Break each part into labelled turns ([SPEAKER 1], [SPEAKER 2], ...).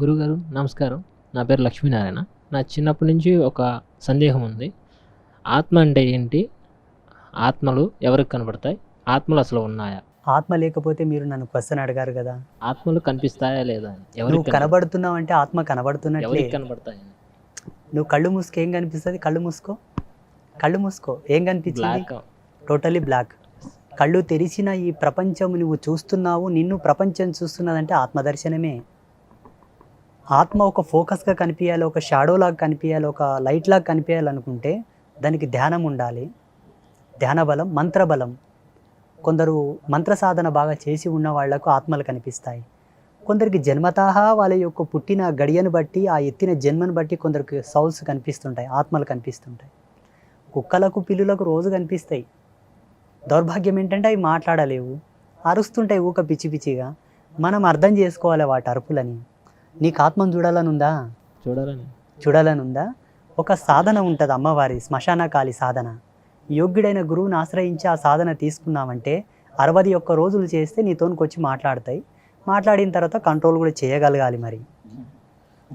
[SPEAKER 1] గురుగారు నమస్కారం. నా పేరు లక్ష్మీనారాయణ. నా చిన్నప్పటి నుంచి ఒక సందేహం ఉంది. ఆత్మ అంటే ఏంటి? ఆత్మలు ఎవరికి కనబడతాయి? ఆత్మలు అసలు ఉన్నాయా?
[SPEAKER 2] ఆత్మ లేకపోతే మీరు నన్ను క్వశ్చన్ అడిగారు కదా?
[SPEAKER 1] ఆత్మలు కనిపిస్తాయా లేదా? కనబడ-
[SPEAKER 2] కనబడుతున్నావు అంటే ఆత్మ కనబడుతున్నట్లే.
[SPEAKER 1] కనబడతాయి?
[SPEAKER 2] నువ్వు కళ్ళు మూసుకో ఏం కనిపిస్తుంది? కళ్ళు మూసుకో. కళ్ళు మూసుకో ఏం కనిపించింది?
[SPEAKER 1] బ్లాక్
[SPEAKER 2] టోటలీ బ్లాక్ కళ్ళు తెరిచిన ఈ ప్రపంచం నువ్వు చూస్తున్నావు నిన్ను ప్రపంచం చూస్తున్నదంటే ఆత్మదర్శనమే. ఆత్మ ఒక ఫోకస్గా కనిపించాలి ఒక షాడో లాగా కనిపించాలి ఒక లైట్ లాగా కనిపించాలనుకుంటే దానికి ధ్యానం ఉండాలి. ధ్యాన బలం మంత్ర బలం. కొందరు మంత్ర సాధన బాగా చేసి ఉన్న వాళ్ళకు ఆత్మలు కనిపిస్తాయి. కొందరికి జన్మతాహ వాళ్ళ యొక్క పుట్టిన గడియను బట్టి ఆ ఎత్తిన జన్మను బట్టి కొందరికి సౌల్స్ కనిపిస్తుంటాయి ఆత్మలు కనిపిస్తుంటాయి. కుక్కలకు పిల్లులకు రోజు కనిపిస్తాయి. దౌర్భాగ్యం ఏంటంటే అవి మాట్లాడలేవు. అరుస్తుంటాయి ఊక పిచ్చి పిచ్చిగా. మనం అర్థం చేసుకోవాలి వాటి అరుపులని. నీకు ఆత్మను చూడాలని ఉందా
[SPEAKER 1] చూడాలని.
[SPEAKER 2] చూడాలని ఉందా ఒక సాధన ఉంటుంది అమ్మవారి శ్మశానకాలి సాధన. యోగ్యుడైన గురువుని ఆశ్రయించి ఆ సాధన తీసుకున్నామంటే అరవై ఒక్క రోజులు చేస్తే నీతోనికి వచ్చి మాట్లాడతాయి. మాట్లాడిన తర్వాత కంట్రోల్ కూడా చేయగలగాలి మరి.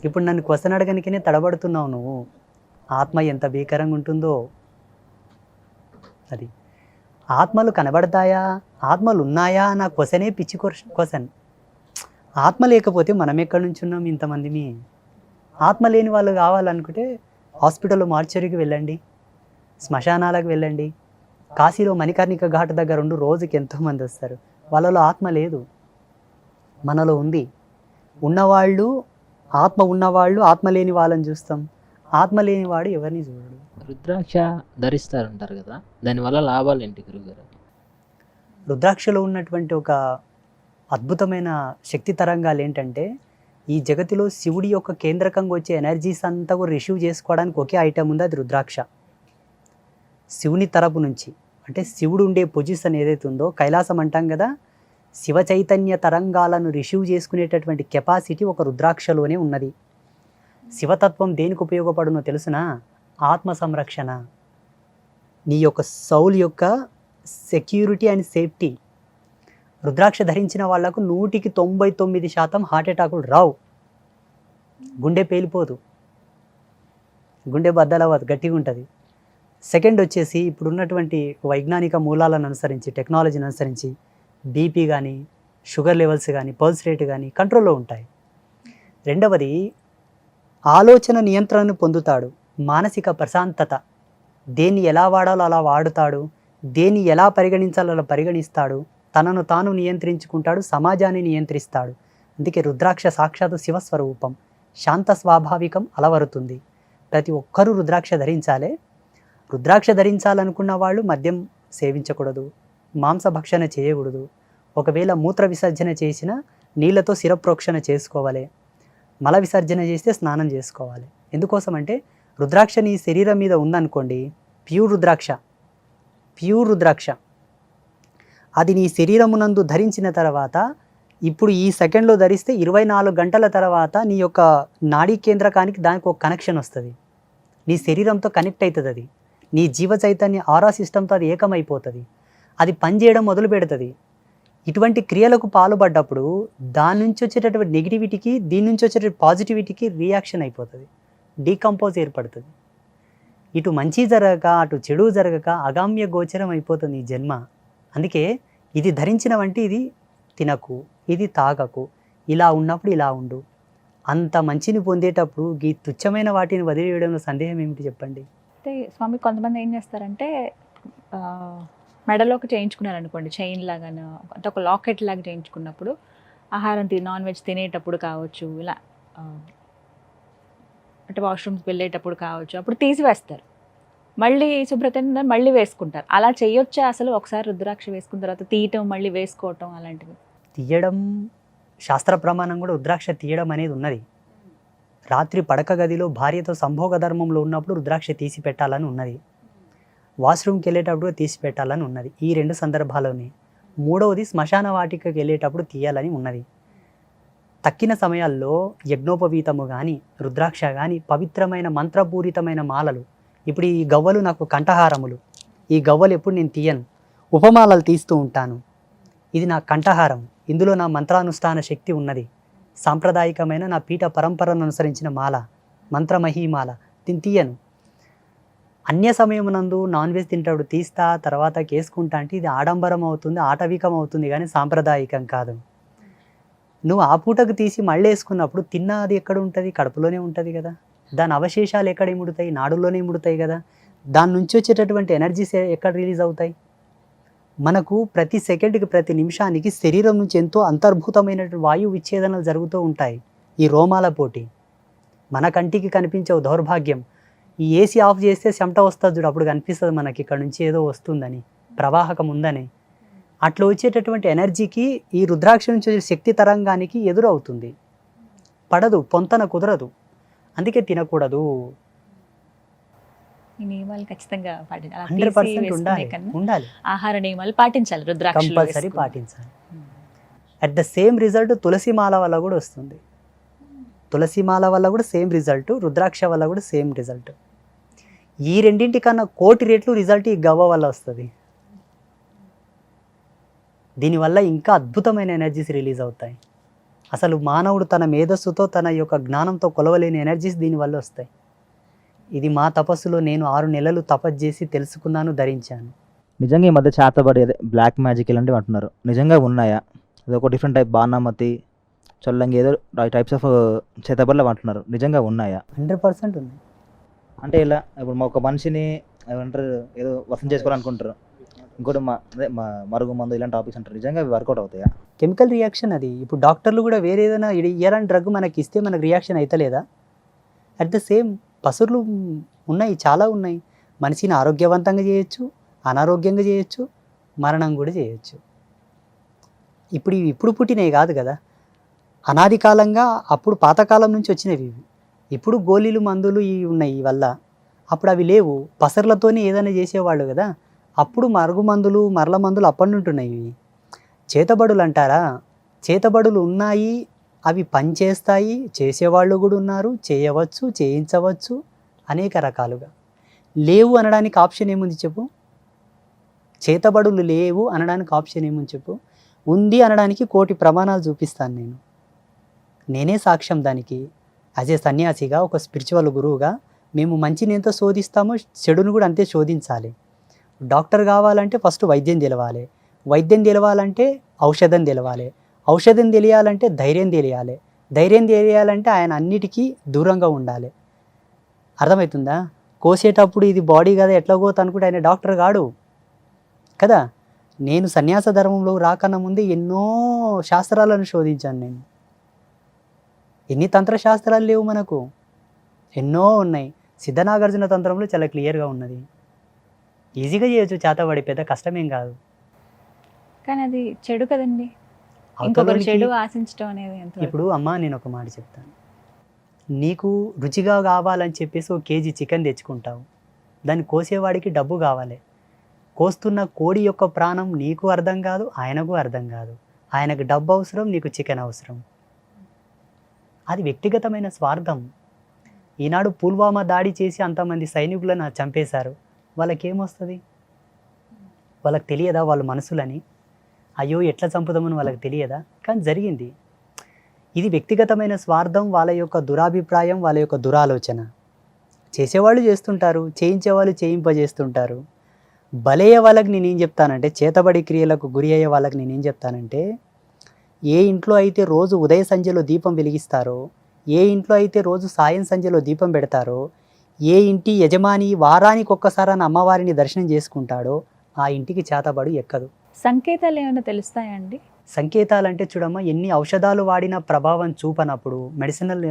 [SPEAKER 2] ఇప్పుడు నన్ను క్వశ్చన్ అడగనికనే తడబడుతున్నావు నువ్వు. ఆత్మ ఎంత భీకరంగా ఉంటుందో. అది. ఆత్మలు కనబడతాయా? ఆత్మలు ఉన్నాయా? నా క్వశ్చనే పిచ్చి క్వశ్చన్. ఆత్మ లేకపోతే మనం ఎక్కడి నుంచి ఉన్నాం ఇంతమందిని? ఆత్మ లేని వాళ్ళు కావాలనుకుంటే హాస్పిటల్లో మార్చరీకి వెళ్ళండి శ్మశానాలకు వెళ్ళండి. కాశీలో మణికర్ణిక ఘాట్ దగ్గర ఉండు రోజుకి ఎంతోమంది వస్తారు. వాళ్ళలో ఆత్మ లేదు. మనలో ఉంది. ఉన్నవాళ్ళు ఆత్మ ఉన్నవాళ్ళు ఆత్మ లేని వాళ్ళని చూస్తాం. ఆత్మ లేనివాడు ఎవరిని చూడడు.
[SPEAKER 1] రుద్రాక్ష ధరిస్తారంటారు కదా దానివల్ల లాభాలు ఏంటి గురుగారు
[SPEAKER 2] రుద్రాక్షలో ఉన్నటువంటి ఒక అద్భుతమైన శక్తి తరంగాలు ఏంటంటే ఈ జగతిలో శివుడి యొక్క కేంద్రకంగా వచ్చే ఎనర్జీస్ అంతా కూడా రిసీవ్ చేసుకోవడానికి ఒకే ఐటమ్ ఉంది అది రుద్రాక్ష. శివుని తరపు నుంచి అంటే శివుడు ఉండే పొజిషన్ ఏదైతే ఉందో కైలాసం అంటాం కదా శివ చైతన్య తరంగాలను రిసీవ్ చేసుకునేటటువంటి కెపాసిటీ ఒక రుద్రాక్షలోనే ఉన్నది. శివతత్వం దేనికి ఉపయోగపడునో తెలుసునా? ఆత్మ సంరక్షణ. నీ యొక్క సౌల్ యొక్క సెక్యూరిటీ అండ్ సేఫ్టీ రుద్రాక్ష ధరించిన వాళ్ళకు నూటికి తొంభై తొమ్మిది శాతం హార్ట్అటాకులు రావు. గుండె పేలిపోదు. గుండె బద్దలవ్వదు గట్టిగా ఉంటుంది. సెకండ్ వచ్చేసి ఇప్పుడున్నటువంటి వైజ్ఞానిక మూలాలను అనుసరించి టెక్నాలజీని అనుసరించి బీపీ కానీ షుగర్ లెవెల్స్ కానీ పల్స్ రేట్ కానీ కంట్రోల్లో ఉంటాయి. రెండవది ఆలోచన నియంత్రణను పొందుతాడు. మానసిక ప్రశాంతత. దేన్ని ఎలా వాడాలో అలా వాడుతాడు. దేన్ని ఎలా పరిగణించాలో అలా పరిగణిస్తాడు. తనను తాను నియంత్రించుకుంటాడు సమాజాన్ని నియంత్రిస్తాడు. అందుకే రుద్రాక్ష సాక్షాత్ శివస్వరూపం. శాంత స్వాభావికం అలవరుతుంది. ప్రతి ఒక్కరూ రుద్రాక్ష ధరించాలే. రుద్రాక్ష ధరించాలనుకున్న వాళ్ళు మద్యం సేవించకూడదు మాంసభక్షణ చేయకూడదు. ఒకవేళ మూత్ర విసర్జన చేసిన నీళ్ళతో శిరప్రోక్షణ చేసుకోవాలి. మల విసర్జన చేస్తే స్నానం చేసుకోవాలి. ఎందుకోసం అంటే రుద్రాక్ష నీ శరీరం మీద ఉందనుకోండి ప్యూర్ రుద్రాక్ష ప్యూర్ రుద్రాక్ష. అది నీ శరీరమునందు ధరించిన తర్వాత ఇప్పుడు ఈ సెకండ్లో ధరిస్తే ఇరవై నాలుగు గంటల తర్వాత నీ యొక్క నాడీ కేంద్రకానికి దానికి ఒక కనెక్షన్ వస్తుంది. నీ శరీరంతో కనెక్ట్ అవుతుంది అది నీ జీవ చైతన్య ఆరా సిస్టంతో అది ఏకమైపోతుంది. అది పనిచేయడం మొదలు పెడుతుంది. ఇటువంటి క్రియలకు పాల్పడ్డప్పుడు దాని నుంచి వచ్చేటటువంటి నెగిటివిటీకి దీని నుంచి వచ్చేటటువంటి పాజిటివిటీకి రియాక్షన్ అయిపోతుంది. డీకంపోజ్ ఏర్పడుతుంది. ఇటు మంచి జరగక అటు చెడు జరగక అగామ్య గోచరం అయిపోతుంది ఈ జన్మ. అందుకే ఇది ధరించిన వంటి ఇది తినకు ఇది తాగకు ఇలా ఉన్నప్పుడు ఇలా ఉండు. అంత మంచిని పొందేటప్పుడు ఈ తుచ్చమైన వాటిని వదిలివేయడంలో సందేహం ఏమిటి చెప్పండి?
[SPEAKER 3] అయితే స్వామి కొంతమంది ఏం చేస్తారంటే ఆ, చేయించుకున్నారు అనుకోండి చైన్ లాగాను అంటే ఒక లాకెట్ లాగా చేయించుకున్నప్పుడు ఆహారం తి నాన్ వెజ్ తినేటప్పుడు కావచ్చు ఇలా అంటే వాష్రూమ్స్కి వెళ్ళేటప్పుడు కావచ్చు అప్పుడు తీసివేస్తారు. మళ్ళీ శుభ్రత మళ్ళీ వేసుకుంటారు. అలా చేయొచ్చా అసలు? ఒకసారి రుద్రాక్ష వేసుకున్న తర్వాత తీయటం మళ్ళీ వేసుకోవటం అలాంటివి?
[SPEAKER 2] తీయడం శాస్త్ర ప్రమాణం కూడా రుద్రాక్ష తీయడం అనేది ఉన్నది. రాత్రి పడక గదిలో భార్యతో సంభోగ ధర్మంలో ఉన్నప్పుడు రుద్రాక్ష తీసి పెట్టాలని ఉన్నది. వాష్రూమ్కి వెళ్ళేటప్పుడు తీసి పెట్టాలని ఉన్నది. ఈ రెండు సందర్భాల్లోనే. మూడవది శ్మశాన వాటికకి వెళ్ళేటప్పుడు తీయాలని ఉన్నది. తక్కిన సమయాల్లో యజ్ఞోపవీతము కానీ రుద్రాక్ష కానీ పవిత్రమైన మంత్రపూరితమైన మాలలు ఇప్పుడు ఈ గవ్వలు నాకు కంఠహారములు. ఈ గవ్వలు ఎప్పుడు నేను తీయను. ఉపమాలలు తీస్తూ ఉంటాను. ఇది నా కంఠహారం. ఇందులో నా మంత్రానుష్ఠాన శక్తి ఉన్నది. సాంప్రదాయికమైన నా పీఠ పరంపరను అనుసరించిన మాల. మంత్రమహీమాల. దీన్ని తీయను. అన్య సమయమునందు నాన్ వెజ్ తింటాడు. తీస్తా తర్వాత కేసుకుంటా అంటే ఇది ఆడంబరం అవుతుంది ఆటవికం అవుతుంది కానీ సాంప్రదాయికం కాదు. నువ్వు ఆ పూటకు తీసి మళ్ళీ వేసుకున్నప్పుడు తిన్నది ఎక్కడ ఉంటుంది? కడుపులోనే ఉంటుంది కదా. దాని అవశేషాలు ఎక్కడ ఇముడుతాయి? నాడుల్లోనే ఇముడుతాయి కదా. దాని నుంచి వచ్చేటటువంటి ఎనర్జీస్ ఎక్కడ రిలీజ్ అవుతాయి? మనకు ప్రతి సెకండ్కి ప్రతి నిమిషానికి శరీరం నుంచి ఎంతో అంతర్భూతమైనటువంటి వాయు విచ్ఛేదనలు జరుగుతూ ఉంటాయి ఈ రోమాల పోటీ. మన కంటికి కనిపించవు దౌర్భాగ్యం. ఈ ఏసీ ఆఫ్ చేస్తే చెమట వస్తుంది చూడు అప్పుడు కనిపిస్తుంది మనకి. ఇక్కడ నుంచి ఏదో వస్తుందని ప్రవాహకం ఉందని. అట్లా వచ్చేటటువంటి ఎనర్జీకి ఈ రుద్రాక్ష నుంచి వచ్చే శక్తి తరంగానికి ఎదురవుతుంది. పడదు పొంతన కుదరదు. అందుకే తినకూడదు.
[SPEAKER 3] ఈ నియమాలు ఖచ్చితంగా పాటించాలి.
[SPEAKER 2] హండ్రెడ్ పర్సెంట్ ఉండాలి
[SPEAKER 3] ఆహార నియమాలు పాటించాలి
[SPEAKER 2] కంపల్సరీ. పాటించాలి. అట్ ద సేమ్ రిజల్ట్ తులసి మాల వల్ల కూడా వస్తుంది. తులసి మాల వల్ల కూడా సేమ్ రిజల్ట్ రుద్రాక్ష వల్ల కూడా సేమ్ రిజల్ట్ ఈ రెండింటి కన్నా కోటి రెట్లు రిజల్ట్ ఈ గవ్వ వల్ల వస్తుంది. దీనివల్ల ఇంకా అద్భుతమైన ఎనర్జీస్ రిలీజ్ అవుతాయి. అసలు మానవుడు తన మేధస్సుతో తన యొక్క జ్ఞానంతో కొలవలేని ఎనర్జీస్ దీనివల్ల వస్తాయి. ఇది మా తపస్సులో నేను ఆరు నెలలు తపస్సు చేసి తెలుసుకున్నాను ధరించాను.
[SPEAKER 4] నిజంగా ఈ మధ్య చేతబడి అదే బ్లాక్ మ్యాజిక్ ఇలాంటివి అంటున్నారు. నిజంగా ఉన్నాయా? అది ఒక డిఫరెంట్ టైప్ బాణామతి చొల్లంగి ఏదో టైప్స్ ఆఫ్ చేతబడులు అంటున్నారు. నిజంగా ఉన్నాయా?
[SPEAKER 2] హండ్రెడ్ పర్సెంట్ ఉంది.
[SPEAKER 4] అంటే ఇలా ఇప్పుడు మా ఒక మనిషిని ఏమంటారు ఏదో వసం చేసుకోవాలనుకుంటారు. ఇంకోటి మా అదే మరుగు మందు ఇలాంటి టాపిక్స్ అంటారు. నిజంగా అవి వర్కౌట్ అవుతాయా?
[SPEAKER 2] కెమికల్ రియాక్షన్ అది. ఇప్పుడు డాక్టర్లు కూడా వేరే ఏదైనా ఇలాంటి ఇయ్యాలని డ్రగ్ మనకి ఇస్తే మనకు రియాక్షన్ అవుతలేదా అట్ ద సేమ్ పసురులు ఉన్నాయి చాలా ఉన్నాయి. మనిషిని ఆరోగ్యవంతంగా చేయొచ్చు అనారోగ్యంగా చేయొచ్చు మరణం కూడా చేయొచ్చు. ఇప్పుడు ఇవి ఇప్పుడు పుట్టినవి కాదు కదా. అనాది కాలంగా అప్పుడు పాతకాలం నుంచి వచ్చినవి ఇవి. ఇప్పుడు గోళీలు మందులు ఇవి ఉన్నాయి వల్ల అప్పుడు అవి లేవు. పసర్లతోనే ఏదైనా చేసేవాళ్ళు కదా. అప్పుడు మరుగు మందులు మరల మందులు అప్పటి నుండి ఉన్నాయి. చేతబడులు అంటారా చేతబడులు ఉన్నాయి అవి పనిచేస్తాయి చేసేవాళ్ళు కూడా ఉన్నారు చేయవచ్చు చేయించవచ్చు అనేక రకాలుగా. లేవు అనడానికి ఆప్షన్ ఏముంది చెప్పు? చేతబడులు లేవు అనడానికి ఆప్షన్ ఏముంది చెప్పు? ఉంది అనడానికి కోటి ప్రమాణాలు చూపిస్తాను నేను. నేనే సాక్ష్యం దానికి. యాజ్ ఏ సన్యాసిగా ఒక స్పిరిచువల్ గురువుగా మేము మంచిని ఎంత శోధిస్తామో చెడును కూడా అంతే శోధించాలి. డాక్టర్ కావాలంటే ఫస్ట్ వైద్యం తెలవాలి. వైద్యం తెలవాలంటే ఔషధం తెలవాలి. ఔషధం తెలియాలంటే ధైర్యం తెలియాలి. ధైర్యం తెలియాలంటే ఆయన అన్నిటికీ దూరంగా ఉండాలి. అర్థమవుతుందా? కోసేటప్పుడు ఇది బాడీ కదా ఎట్లా పోతా అనుకుంటే ఆయన డాక్టర్ కాడు. కదా? నేను సన్యాస ధర్మంలో రాకన్నా ముందే ఎన్నో శాస్త్రాలను శోధించాను నేను. ఎన్ని తంత్రశాస్త్రాలు లేవు మనకు? ఎన్నో ఉన్నాయి. సిద్ధనాగార్జున తంత్రంలో చాలా క్లియర్గా ఉన్నది. ఈజీగా చేయొచ్చు చేతబడి పెద్ద కష్టమేం కాదు.
[SPEAKER 3] కానీ అది చెడు కదండి. ఇంకొకరు చెడు ఆశించడం అనేది
[SPEAKER 2] ఇప్పుడు అమ్మ నేను ఒక మాట చెప్తాను. నీకు రుచిగా కావాలని చెప్పేసి ఒక కేజీ చికెన్ తెచ్చుకుంటావు. దాన్ని కోసేవాడికి డబ్బు కావాలి. కోస్తున్న కోడి యొక్క ప్రాణం నీకు అర్థం కాదు ఆయనకు అర్థం కాదు. ఆయనకు డబ్బు అవసరం నీకు చికెన్ అవసరం. అది వ్యక్తిగతమైన స్వార్థం. ఈనాడు పుల్వామా దాడి చేసి అంతమంది సైనికులను చంపేశారు. వాళ్ళకి ఏమొస్తుంది వాళ్ళకి తెలియదా వాళ్ళ మనసులని? అయ్యో ఎట్లా చంపుదామని వాళ్ళకి తెలియదా? కానీ జరిగింది. ఇది వ్యక్తిగతమైన స్వార్థం వాళ్ళ యొక్క దురాభిప్రాయం వాళ్ళ యొక్క దురాలోచన. చేసేవాళ్ళు చేస్తుంటారు చేయించేవాళ్ళు చేయింపజేస్తుంటారు. బలయ్యే వాళ్ళకి నేనేం చెప్తానంటే చేతబడి క్రియలకు గురి అయ్యే వాళ్ళకి నేనేం చెప్తానంటే ఏ ఇంట్లో అయితే రోజు ఉదయ సంధ్యలో దీపం వెలిగిస్తారో ఏ ఇంట్లో అయితే రోజు సాయం సంధ్యలో దీపం పెడతారో ఏ ఇంటి యజమాని వారానికి ఒక్కసారి అమ్మవారిని దర్శనం చేసుకుంటాడో ఆ ఇంటికి చేతబడు ఎక్కదు.
[SPEAKER 3] సంకేతాలు ఏమైనా తెలుస్తాయండి
[SPEAKER 2] సంకేతాలంటే చూడమ్మా ఎన్ని ఔషధాలు వాడినా ప్రభావం చూపనప్పుడు మెడిసినల్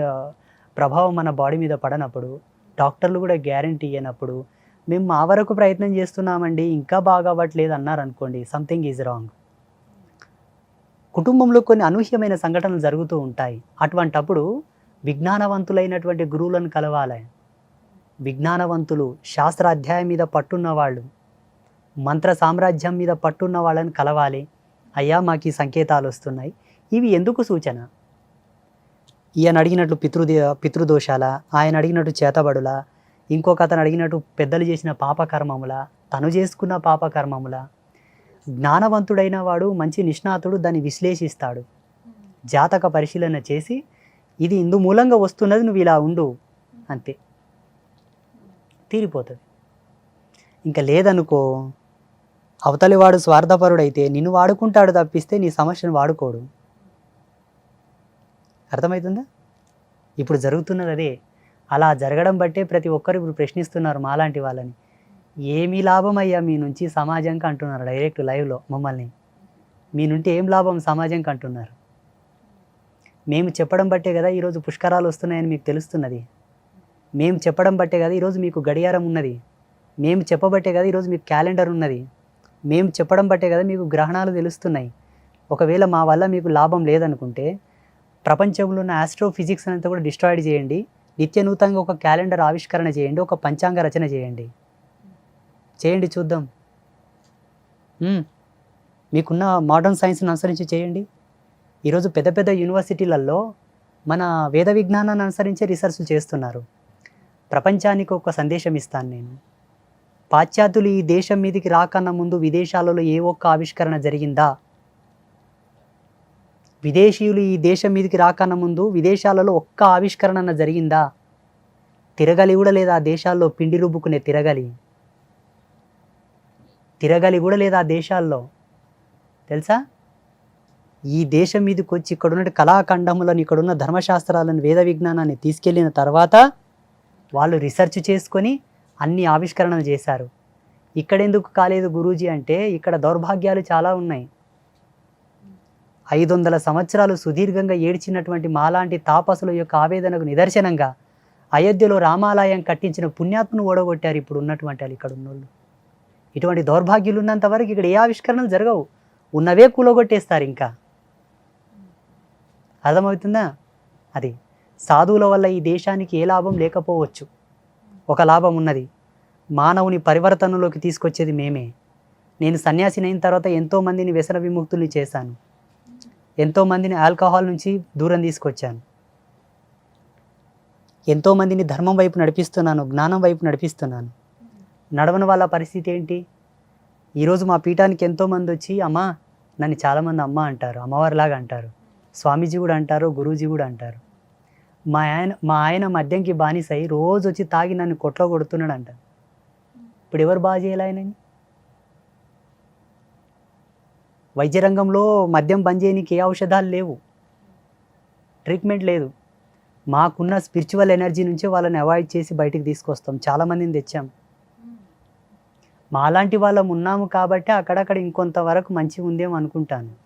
[SPEAKER 2] ప్రభావం మన బాడీ మీద పడనప్పుడు డాక్టర్లు కూడా గ్యారంటీ ఇవ్వనప్పుడు మేము మా వరకు ప్రయత్నం చేస్తున్నామండి ఇంకా బాగా అవ్వట్లేదు అన్నారు అనుకోండి సంథింగ్ ఈజ్ రాంగ్ కుటుంబంలో కొన్ని అనూహ్యమైన సంఘటనలు జరుగుతూ ఉంటాయి. అటువంటప్పుడు విజ్ఞానవంతులైనటువంటి గురువులను కలవాలి. విజ్ఞానవంతులు శాస్త్ర అధ్యాయం మీద పట్టున్న వాళ్ళు మంత్ర సామ్రాజ్యం మీద పట్టున్న వాళ్ళని కలవాలి. అయ్యా మాకు ఈ సంకేతాలు వస్తున్నాయి. ఇవి ఎందుకు సూచన? ఈయన అడిగినట్లు పితృదే పితృదోషాల? ఆయన అడిగినట్టు చేతబడుల? ఇంకొక అతను అడిగినట్టు పెద్దలు చేసిన పాపకర్మముల? తను చేసుకున్న పాపకర్మముల? జ్ఞానవంతుడైన వాడు మంచి నిష్ణాతుడు దాన్ని విశ్లేషిస్తాడు. జాతక పరిశీలన చేసి ఇది ఇందు మూలంగా వస్తున్నది నువ్వు ఇలా ఉండు. అంతే. తీరిపోతుంది. ఇంకా లేదనుకో అవతలి వాడు స్వార్థపరుడైతే నిన్ను వాడుకుంటాడు తప్పిస్తే నీ సమస్యను వాడుకోడు. అర్థమవుతుందా ఇప్పుడు జరుగుతున్నది అదే. అలా జరగడం బట్టే ప్రతి ఒక్కరు ఇప్పుడు ప్రశ్నిస్తున్నారు మాలాంటి వాళ్ళని. ఏమీ లాభం అయ్యా మీ నుంచి సమాజంకి అంటున్నారు డైరెక్ట్ లైవ్లో మమ్మల్ని. మీ నుండి ఏం లాభం సమాజంకి అంటున్నారు? మేము చెప్పడం బట్టే కదా ఈరోజు పుష్కరాలు వస్తున్నాయని మీకు తెలుస్తున్నది. మేము చెప్పడం బట్టే కదా ఈరోజు మీకు గడియారం ఉన్నది. మేము చెప్పబట్టే కదా ఈరోజు మీకు క్యాలెండర్ ఉన్నది. మేము చెప్పడం బట్టే కదా మీకు గ్రహణాలు తెలుస్తున్నాయి. ఒకవేళ మా వల్ల మీకు లాభం లేదనుకుంటే ప్రపంచంలో ఉన్న ఆస్ట్రోఫిజిక్స్ అంతా కూడా డిస్ట్రాయిడ్ చేయండి. నిత్య నూతనంగా ఒక క్యాలెండర్ ఆవిష్కరణ చేయండి. ఒక పంచాంగ రచన చేయండి. చేయండి చూద్దాం. మీకున్న మోడర్న్ సైన్స్ని అనుసరించి చేయండి. ఈరోజు పెద్ద పెద్ద యూనివర్సిటీలలో మన వేద విజ్ఞానాన్ని అనుసరించే రీసెర్చ్లు చేస్తున్నారు. ప్రపంచానికి ఒక సందేశం ఇస్తాను నేను. పాశ్చాత్యులు ఈ దేశం మీదకి రాకన్నా ముందు విదేశాలలో ఏ ఒక్క ఆవిష్కరణ జరిగిందా? విదేశీయులు ఈ దేశం మీదకి రాకన్నా ముందు విదేశాలలో ఒక్క ఆవిష్కరణ జరిగిందా? తిరగలి కూడా లేదా ఆ దేశాల్లో? పిండి రుబ్బుకునే తిరగలి. తిరగలి కూడా లేదా ఆ దేశాల్లో? తెలుసా? ఈ దేశం మీదకి వచ్చి ఇక్కడున్న కళాఖండములను ఇక్కడున్న ధర్మశాస్త్రాలను వేద విజ్ఞానాన్ని తీసుకెళ్ళిన తర్వాత వాళ్ళు రీసెర్చ్ చేసుకొని అన్ని ఆవిష్కరణలు చేశారు. ఇక్కడెందుకు కాలేదు గురూజీ అంటే ఇక్కడ దౌర్భాగ్యాలు చాలా ఉన్నాయి. ఐదు వందల సంవత్సరాలు సుదీర్ఘంగా ఏడ్చినటువంటి మాలాంటి తాపసుల యొక్క ఆవేదనకు నిదర్శనంగా అయోధ్యలో రామాలయం కట్టించిన పుణ్యాత్మను ఓడగొట్టారు ఇప్పుడు ఉన్నటువంటి వాళ్ళు ఇక్కడ ఉన్నోళ్ళు. ఇటువంటి దౌర్భాగ్యులు ఉన్నంత వరకు ఇక్కడ ఏ ఆవిష్కరణలు జరగవు. ఉన్నవే కూలగొట్టేస్తారు ఇంకా. అర్థమవుతుందా? అది సాధువుల వల్ల ఈ దేశానికి ఏ లాభం లేకపోవచ్చు. ఒక లాభం ఉన్నది. మానవుని పరివర్తనలోకి తీసుకొచ్చేది మేమే. నేను సన్యాసిని అయిన తర్వాత ఎంతోమందిని వ్యసన విముక్తుల్ని చేశాను. ఎంతోమందిని ఆల్కహాల్ నుంచి దూరం తీసుకొచ్చాను. ఎంతోమందిని ధర్మం వైపు నడిపిస్తున్నాను జ్ఞానం వైపు నడిపిస్తున్నాను. నడవని వాళ్ళ పరిస్థితి ఏంటి? ఈరోజు మా పీఠానికి ఎంతోమంది వచ్చి అమ్మా నన్ను చాలామంది అమ్మ అంటారు అమ్మవారిలాగా అంటారు. స్వామీజీ కూడా అంటారు గురూజీ కూడా అంటారు. మా ఆయన మా ఆయన మద్యంకి బానిసై రోజు వచ్చి తాగి నన్ను కొట్లో కొడుతున్నాడు అంట ఇప్పుడు ఎవరు బాగా చేయాలి ఆయనని? వైద్య రంగంలో మద్యం బంద్ చేయడానికి ఏ ఔషధాలు లేవు. ట్రీట్మెంట్ లేదు. మాకున్న స్పిరిచువల్ ఎనర్జీ నుంచే వాళ్ళని అవాయిడ్ చేసి బయటికి తీసుకొస్తాం. చాలామందిని తెచ్చాం. మాలాంటి వాళ్ళం ఉన్నాము కాబట్టి అక్కడక్కడ ఇంకొంతవరకు మంచిగా ఉందేమో అనుకుంటాను.